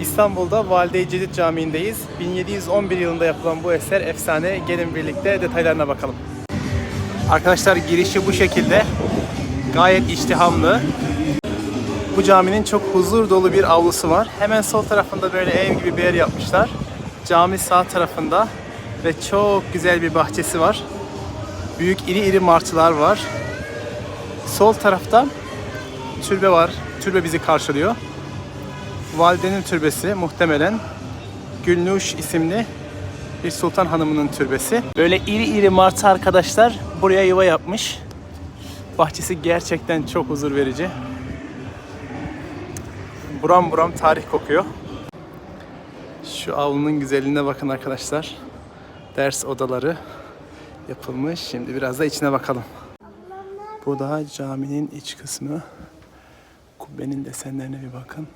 İstanbul'da Valide-i Cedid Camii'ndeyiz. 1711 yılında yapılan bu eser efsane. Gelin birlikte detaylarına bakalım. Arkadaşlar girişi bu şekilde. Gayet iştihamlı. Bu caminin çok huzur dolu bir avlusu var. Hemen sol tarafında böyle ev gibi bir yer yapmışlar. Cami sağ tarafında ve çok güzel bir bahçesi var. Büyük iri iri martılar var. Sol tarafta türbe var. Türbe bizi karşılıyor. Validenin türbesi muhtemelen Gülnuş isimli bir sultan hanımının türbesi. Böyle iri iri martı arkadaşlar buraya yuva yapmış. Bahçesi gerçekten çok huzur verici. Buram buram tarih kokuyor. Şu avlunun güzelliğine bakın arkadaşlar. Ders odaları yapılmış. Şimdi biraz da içine bakalım. Bu da caminin iç kısmı. Kubbenin desenlerine bir bakın.